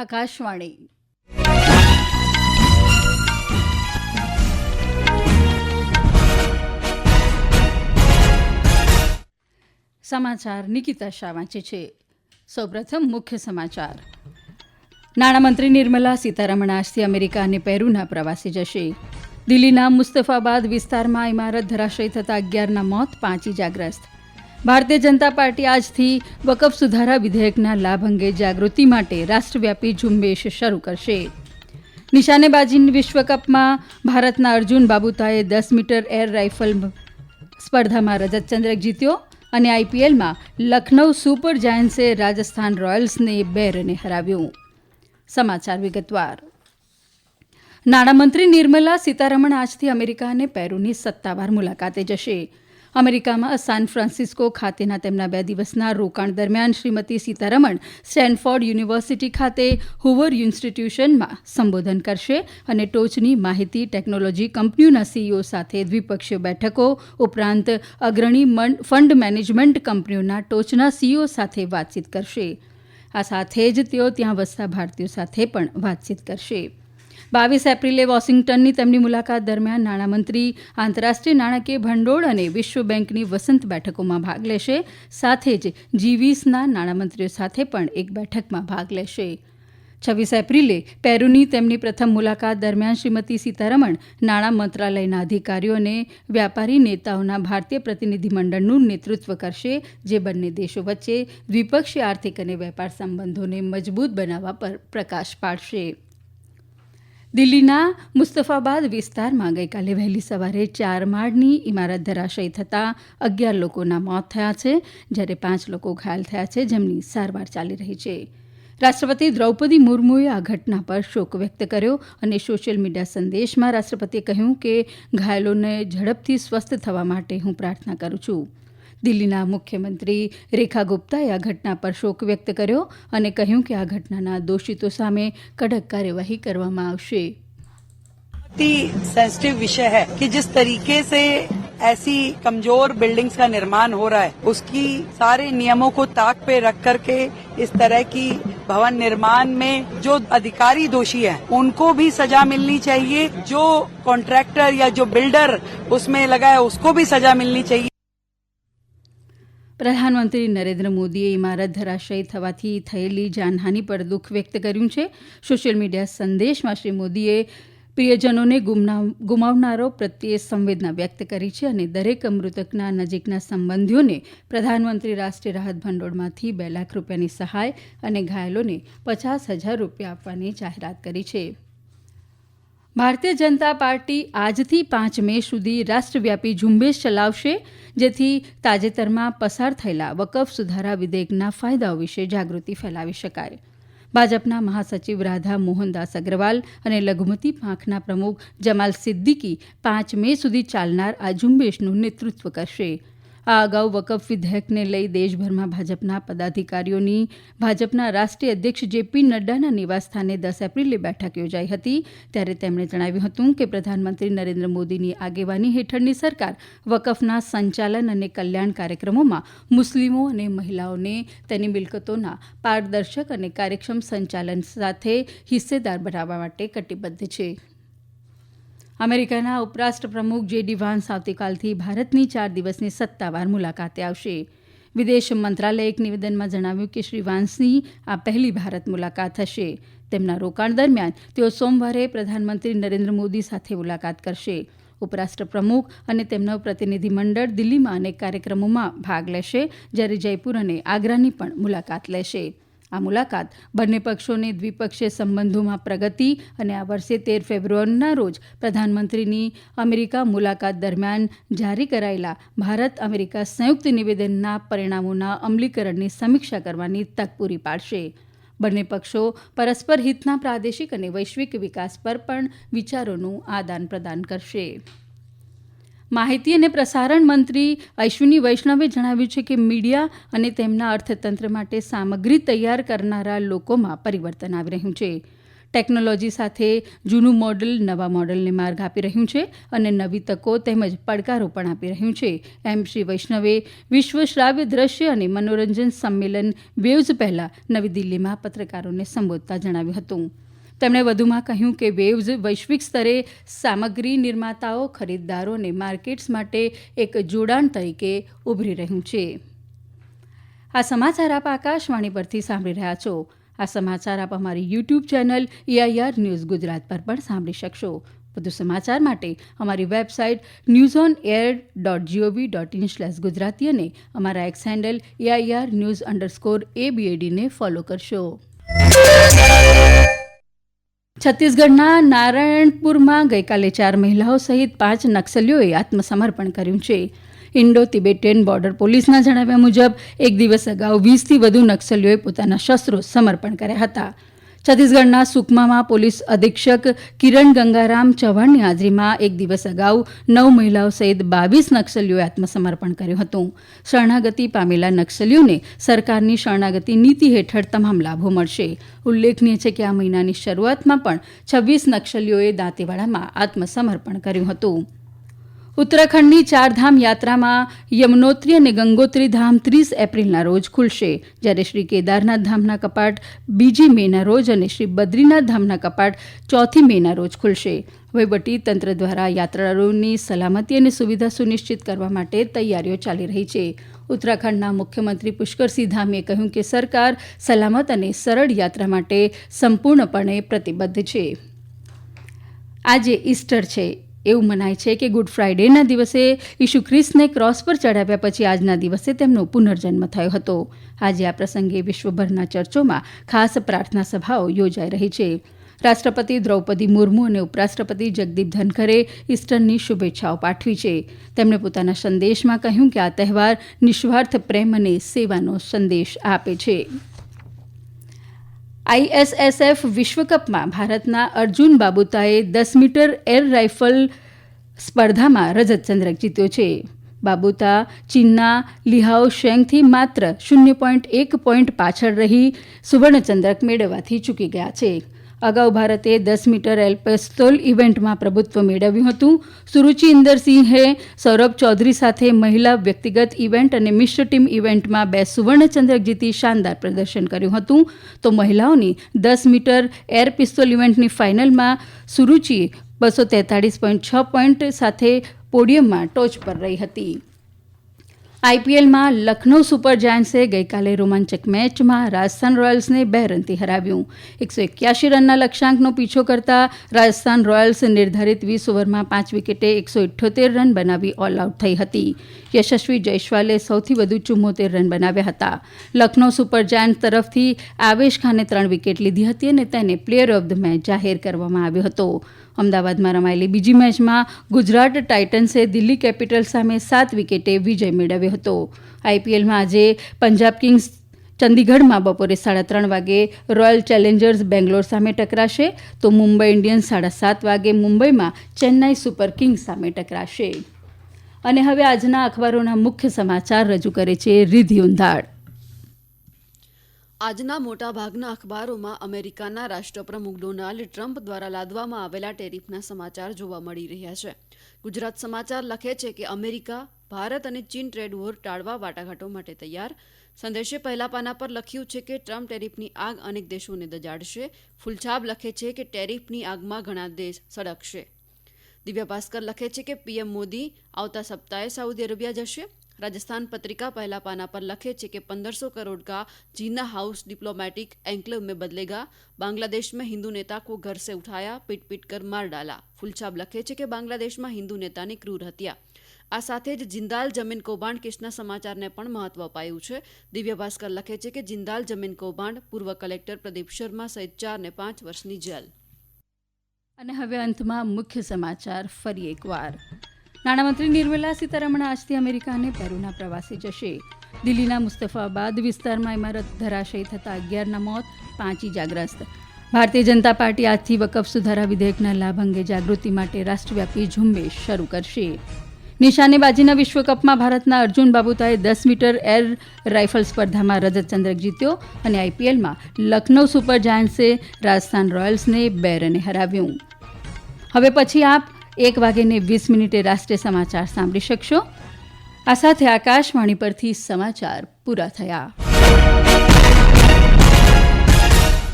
આકાશવાણી. સમાચાર નિકિતા શાહ વાંચે છે. સૌપ્રથમ મુખ્ય સમાચાર. નાણામંત્રી નિર્મલા સીતારમણ આજથી અમેરિકા અને પેરુના પ્રવાસે જશે. દિલ્હીના મુસ્તફાબાદ વિસ્તારમાં ઇમારત ધરાશયી થતા અગિયારના મોત પાંચ ઇજાગ્રસ્ત. ભારતીય જનતા પાર્ટી આજથી વકફ સુધારા વિધેયકના લાભ અંગે જાગૃતિ માટે રાષ્ટ્રવ્યાપી ઝુંબેશ શરૂ કરશે. નિશાનેબાજી વિશ્વકપમાં ભારતના અર્જુન બાબુતાએ દસ મીટર એર રાઇફલ સ્પર્ધામાં રજત ચંદ્રક જીત્યો અને આઈપીએલમાં લખનૌ સુપર જાયન્ટ્સે રાજસ્થાન રોયલ્સને બે રને હરાવ્યું. સમાચાર વિગતવાર. નાણામંત્રી નિર્મલા સીતારમણ આજથી અમેરિકા અને પેરુની સત્તાવાર મુલાકાતે જશે. અમેરિકામાં સાન ફ્રાન્સિસ્કો ખાતેના તેમના બે દિવસના રોકાણ દરમિયાન શ્રીમતી સીતારમણ સ્ટેનફોર્ડ યુનિવર્સિટી ખાતે હુવર ઇન્સ્ટિટ્યૂશનમાં સંબોધન કરશે અને ટોચની માહિતી ટેકનોલોજી કંપનીઓના સીઈઓ સાથે દ્વિપક્ષીય બેઠકો ઉપરાંત અગ્રણી ફંડ મેનેજમેન્ટ કંપનીઓના ટોચના સીઈઓ સાથે વાતચીત કરશે. આ સાથે જ તેઓ ત્યાં વસતા ભારતીયો સાથે પણ વાતચીત કરશે. બાવીસ એપ્રિલે વોશિંગ્ટનની તેમની મુલાકાત દરમિયાન નાણામંત્રી, આંતરરાષ્ટ્રીય નાણાકીય ભંડોળ અને વિશ્વ બેંકની વસંત બેઠકોમાં ભાગ લેશે. સાથે જ જી વીસના નાણામંત્રીઓ સાથે પણ એક બેઠકમાં ભાગ લેશે. છવ્વીસ એપ્રિલે પેરુની તેમની પ્રથમ મુલાકાત દરમિયાન શ્રીમતી સીતારમણ નાણાં મંત્રાલયના અધિકારીઓ અને વ્યાપારી નેતાઓના ભારતીય પ્રતિનિધિમંડળનું નેતૃત્વ કરશે, જે બંને દેશો વચ્ચે દ્વિપક્ષીય આર્થિક અને વેપાર સંબંધોને મજબૂત બનાવવા પર પ્રકાશ પાડશે. દિલ્હીના મુસ્તફાબાદ વિસ્તારમાં ગઈકાલે વહેલી સવારે ચાર માળની ઇમારત ધરાશયી થતાં અગિયાર લોકોના મોત થયા છે, જ્યારે પાંચ લોકો ઘાયલ થયા છે, જેમની સારવાર ચાલી રહી છે. રાષ્ટ્રપતિ દ્રૌપદી મુર્મુએ આ ઘટના પર શોક વ્યક્ત કર્યો અને સોશિયલ મીડિયા સંદેશમાં રાષ્ટ્રપતિએ કહ્યું કે, ઘાયલોને ઝડપથી સ્વસ્થ થવા માટે હું પ્રાર્થના કરું છું. દિલ્હીના મુખ્યમંત્રી રેખા ગુપ્તાએ આ ઘટના પર શોક વ્યક્ત કર્યો અને કહ્યું કે આ ઘટનાના દોષિતો સામે કડક કાર્યવાહી કરવામાં આવશે बहुत ही सेंसिटिव विषय है कि जिस तरीके से ऐसी कमजोर बिल्डिंग्स का निर्माण हो रहा है उसकी सारे नियमों को ताक पे रख करके इस तरह की भवन निर्माण में जो अधिकारी दोषी हैं उनको भी सजा मिलनी चाहिए जो कॉन्ट्रैक्टर या जो बिल्डर उसमें लगा है उसको भी सजा मिलनी चाहिए પ્રધાનમંત્રી નરેન્દ્ર મોદીએ ઇમારત ધરાશયી થવાથી થયેલી જાનહાની પર દુઃખ વ્યક્ત કર્યું છે. સોશિયલ મીડિયા સંદેશમાં શ્રી મોદીએ પ્રિયજનોને ગુમાવનારો પ્રત્યે સંવેદના વ્યક્ત કરી છે અને દરેક મૃતકના નજીકના સંબંધીઓને પ્રધાનમંત્રી રાષ્ટ્રીય રાહત ભંડોળમાંથી બે લાખ રૂપિયાની સહાય અને ઘાયલોને પચાસ હજાર રૂપિયા આપવાની જાહેરાત કરી છે. ભારતીય જનતા પાર્ટી આજથી પાંચ મે સુધી રાષ્ટ્રવ્યાપી ઝુંબેશ ચલાવશે, જેથી તાજેતરમાં પસાર થયેલા વકફ સુધારા વિધેયકના ફાયદાઓ વિશે જાગૃતિ ફેલાવી શકાય. ભાજપના મહાસચિવ રાધા મોહનદાસ અગ્રવાલ અને લઘુમતી પાંખના પ્રમુખ જમાલ સિદ્દીકી પાંચ મે સુધી ચાલનાર આ ઝુંબેશનું નેતૃત્વ કરશે. આ અગાઉ વકફ વિધેયકને લઈ દેશભરમાં ભાજપના પદાધિકારીઓની ભાજપના રાષ્ટ્રીય અધ્યક્ષ જેપી નડ્ડાના નિવાસસ્થાને દસ એપ્રિલે બેઠક યોજાઈ હતી. ત્યારે તેમણે જણાવ્યું હતું કે પ્રધાનમંત્રી નરેન્દ્ર મોદીની આગેવાની હેઠળની સરકાર વકફના સંચાલન અને કલ્યાણ કાર્યક્રમોમાં મુસ્લિમો અને મહિલાઓને તેની મિલકતોના પારદર્શક અને કાર્યક્ષમ સંચાલન સાથે હિસ્સેદાર બનાવવા માટે કટિબદ્ધ છે. અમેરિકાના ઉપરાષ્ટ્રપ્રમુખ જેડી વાન્સ આવતીકાલથી ભારતની ચાર દિવસની સત્તાવાર મુલાકાતે આવશે. વિદેશ મંત્રાલયે એક નિવેદનમાં જણાવ્યું કે શ્રી વાન્સની આ પહેલી ભારત મુલાકાત હશે. તેમના રોકાણ દરમિયાન તેઓ સોમવારે પ્રધાનમંત્રી નરેન્દ્ર મોદી સાથે મુલાકાત કરશે. ઉપરાષ્ટ્ર પ્રમુખ અને તેમનો પ્રતિનિધિમંડળ દિલ્હીમાં અનેક કાર્યક્રમોમાં ભાગ લેશે, જ્યારે જયપુર અને આગ્રાની પણ મુલાકાત લેશે. આ મુલાકાત બંને પક્ષોને દ્વિપક્ષીય સંબંધોમાં પ્રગતિ અને આ વર્ષે તેર ફેબ્રુઆરીના રોજ પ્રધાનમંત્રીની અમેરિકા મુલાકાત દરમિયાન જારી કરાયેલા ભારત અમેરિકા સંયુક્ત નિવેદનના પરિણામોના અમલીકરણની સમીક્ષા કરવાની તક પૂરી પાડશે. બંને પક્ષો પરસ્પર હિતના પ્રાદેશિક અને વૈશ્વિક વિકાસ પર પણ વિચારોનું આદાન પ્રદાન કરશે. માહિતી અને પ્રસારણ મંત્રી અશ્વિની વૈષ્ણવે જણાવ્યું છે કે મીડિયા અને તેમના અર્થતંત્ર માટે સામગ્રી તૈયાર કરનારા લોકોમાં પરિવર્તન આવી રહ્યું છે. ટેકનોલોજી સાથે જૂનું મોડલ, નવા મોડલને માર્ગ આપી રહ્યું છે અને નવી તકો તેમજ પડકારો પણ આપી રહ્યું છે. એમ શ્રી વૈષ્ણવે વિશ્વ શ્રાવ્ય દ્રશ્ય અને મનોરંજન સંમેલન વેવ્સ પહેલા નવી દિલ્હીમાં પત્રકારોને સંબોધતા જણાવ્યું હતું. તેમણે વધુમાં કહ્યું કે વેવ્સ વૈશ્વિક સ્તરે સામગ્રી નિર્માતાઓ, ખરીદદારો અને માર્કેટ્સ માટે એક જોડાણ તરીકે ઉભરી રહ્યું છે. આ સમાચાર આપ આકાશવાણી પરથી સાંભળી રહ્યા છો. આ સમાચાર આપ અમારી YouTube channel AIR news Gujarat પર પણ સાંભળી શકશો. વધુ સમાચાર માટે અમારી website news on air dot G O V dot in slash Gujarati અને અમારા X handle AIR news underscore એબીએડીને follow કરશો. છત્તીસગઢના નારાયણપુરમાં ગઈકાલે ચાર મહિલાઓ સહિત પાંચ નક્સલીઓએ આત્મસમર્પણ કર્યું છે. ઇન્ડો તિબેટીયન બોર્ડર પોલીસના જણાવ્યા મુજબ, એક દિવસ અગાઉ વીસથી વધુ નક્સલીઓએ પોતાના શસ્ત્રો સમર્પણ કર્યા હતા. છત્તીસગઢના સુકમામાં પોલીસ અધિક્ષક કિરણ ગંગારામ ચૌહાણની હાજરીમાં એક દિવસ અગાઉ નવ મહિલાઓ સહિત બાવીસ નક્સલીઓએ આત્મસમર્પણ કર્યું હતું. શરણાગતિ પામેલા નક્સલીઓને સરકારની શરણાગતિ નીતિ હેઠળ તમામ લાભો મળશે. ઉલ્લેખનીય છે કે આ મહિનાની શરૂઆતમાં પણ છવ્વીસ નક્સલીઓએ દાંતેવાડામાં આત્મસમર્પણ કર્યું હતું. ઉત્તરાખંડની ચારધામ યાત્રામાં યમનોત્રી અને ગંગોત્રી ધામ ત્રીસ એપ્રિલના રોજ ખુલશે. જ્યારે શ્રી કેદારનાથ ધામના કપાટ, બીજી મેના રોજ અને શ્રી બદ્રીનાથ ધામના કપાટ ચોથી મેના રોજ ખુલશે. વહીવટી તંત્ર દ્વારા યાત્રાળુઓની સલામતી અને સુવિધા સુનિશ્ચિત કરવા માટે તૈયારીઓ ચાલી રહી છે. ઉત્તરાખંડના મુખ્યમંત્રી પુષ્કરસિંહ ધામીએ કહ્યું કે સરકાર સલામત અને સરળ યાત્રા માટે સંપૂર્ણપણે પ્રતિબદ્ધ છે. આજે ઇસ્ટર છે. એવું મનાય છે કે ગુડ ફ્રાઇડેના દિવસે ઈશુ ખ્રિસ્તને ક્રોસ પર ચઢાવ્યા પછી આજના દિવસે તેમનો પુનર્જન્મ થયો હતો. આજે આ પ્રસંગે વિશ્વભરના ચર્ચોમાં ખાસ પ્રાર્થના સભાઓ યોજાઈ રહી છે. રાષ્ટ્રપતિ દ્રૌપદી મુર્મુ અને ઉપરાષ્ટ્રપતિ જગદીપ ધનખરે ઇસ્ટરની શુભેચ્છાઓ પાઠવી છે. તેમણે પોતાના સંદેશમાં કહ્યું કે આ તહેવાર નિસ્વાર્થ પ્રેમ અને સેવાનો સંદેશ આપે છે. આઈએસએસએફ વિશ્વકપમાં ભારતના અર્જુન બાબુતાએ દસ મીટર એર રાઇફલ સ્પર્ધામાં રજત ચંદ્રક જીત્યો છે. બાબુતા ચીનના લિહાઓ શેંગથી માત્ર શૂન્ય પોઈન્ટ એક પોઈન્ટ પાછળ રહી સુવર્ણચંદ્રક મેળવવાથી ચૂકી ગયા છે. અગાઉ ભારતે દસ મીટર એલ્પેસ્તોલ ઇવેન્ટમાં પ્રભુત્વ મેળવ્યું હતું. સુરુચિ ઇન્દરસિંહે સૌરભ ચૌધરી સાથે મહિલા વ્યક્તિગત ઇવેન્ટ અને મિશ્ર ટીમ ઇવેન્ટમાં બે સુવર્ણચંદ્રક જીતી શાનદાર પ્રદર્શન કર્યું હતું. તો મહિલાઓની દસ મીટર એર પિસ્તોલ ઇવેન્ટની ફાઇનલમાં સુરુચિ બસો તેતાળીસ પોઈન્ટ છ પોઈન્ટ સાથે પોડિયમમાં ટોચ પર રહી હતી. આઈપીએલમાં લખનૌ સુપર જાયન્ટ્સે ગઈકાલે રોમાંચક મેચમાં રાજસ્થાન રોયલ્સને બે રનથી હરાવ્યું. એકસો એક્યાસી રનના લક્ષ્યાંકનો પીછો કરતા રાજસ્થાન રોયલ્સ નિર્ધારિત વીસ ઓવરમાં પાંચ વિકેટે એકસો ઇઠ્યોતેર રન બનાવી ઓલ આઉટ થઈ હતી. યશસ્વી જયસ્વાલે સૌથી વધુ ચુમ્મોતેર રન બનાવ્યા હતા. લખનૌ સુપર જાયન્ટ્સ તરફથી આવેશ ખાને ત્રણ વિકેટ લીધી હતી અને તેને પ્લેયર ઓફ ધ મેચ જાહેર કરવામાં આવ્યો હતો. અમદાવાદમાં રમાયેલી બીજી મેચમાં ગુજરાત ટાઇટન્સે દિલ્હી કેપિટલ્સ સામે સાત વિકેટે વિજય મેળવ્યો હતો. આઈપીએલમાં આજે પંજાબ કિંગ્સ ચંદીગઢમાં બપોરે સાડા ત્રણ વાગે રોયલ ચેલેન્જર્સ બેંગ્લોર સામે ટકરાશે તો મુંબઈ ઇન્ડિયન્સ સાડા સાત વાગે મુંબઈમાં ચેન્નાઈ સુપર કિંગ્સ સામે ટકરાશે. અને હવે આજના અખબારોના મુખ્ય સમાચાર રજૂ કરે છે રિધિ ઉંધાડ. આજના મોટાભાગના અખબારોમાં અમેરિકાના રાષ્ટ્રપ્રમુખ ડોનાલ્ડ ટ્રમ્પ દ્વારા લાદવામાં આવેલા ટેરિફના સમાચાર જોવા મળી રહ્યા છે. ગુજરાત સમાચાર લખે છે કે અમેરિકા, ભારત અને ચીન ટ્રેડ વોર ટાળવા વાટાઘાટો માટે તૈયાર. સંદેશે પહેલા પાના પર લખ્યું છે કે ટ્રમ્પ ટેરિફની આગ અનેક દેશોને દજાડશે ફુલછાબ લખે છે કે ટેરિફની આગમાં ઘણા દેશ સળગશે. દિવ્ય ભાસ્કર લખે છે કે પીએમ મોદી આવતા સપ્તાહે સાઉદી અરેબિયા જશે. राजस्थान पत्रिका पहला पाना पर लखे છે કે पंद्रह करोड़ का जीना हाउस डिप्लोमेटिक एंक्लेव में बदलेगा बांग्लादेश में हिंदू नेता को घर से उठाया पीट पीट कर मार डाला ફૂલછાપ લખે છે કે બાંગ્લાદેશમાં હિન્દુ નેતાની ક્રૂર હત્યા આ સાથે જ જિંદાલ જમીન કૌભાંડ કેસના સમાચારને પણ મહત્વ અપાયું છે દિવ્ય ભાસ્કર લખે છે કે જિંદાલ જમીન કૌભાંડ પૂર્વ કલેક્ટર પ્રદીપ શર્મા સહિત ચારને પાંચ વર્ષની જેલ અને હવે અંતમાં મુખ્ય સમાચાર ફરી એકવાર નાણામંત્રી નિર્મલા સીતારમણ આજથી અમેરિકા અને પેરુના પ્રવાસે જશે. દિલ્હીના મુસ્તફાબાદ વિસ્તારમાં ઇમારત ધરાશયી થતા અગિયારના મોત પાંચ ઇજાગ્રસ્ત. ભારતીય જનતા પાર્ટી આજથી વકફ સુધારા વિધેયકના લાભ અંગે જાગૃતિ માટે રાષ્ટ્રવ્યાપી ઝુંબેશ શરૂ કરશે. નિશાનેબાજીના વિશ્વકપમાં ભારતના અર્જુન બાબુતાએ દસ મીટર એર રાઇફલ સ્પર્ધામાં રજત ચંદ્રક જીત્યો અને આઈપીએલમાં લખનૌ સુપર જાયન્ટ્સે રાજસ્થાન રોયલ્સને બે રને હરાવ્યું. હવે પછી આપ એક વાગ્યે વીસ મિનિટે રાષ્ટ્રીય સમાચાર સાંભળી શકશો. આ સાથે આકાશવાણી પરથી સમાચાર પૂરા થયા.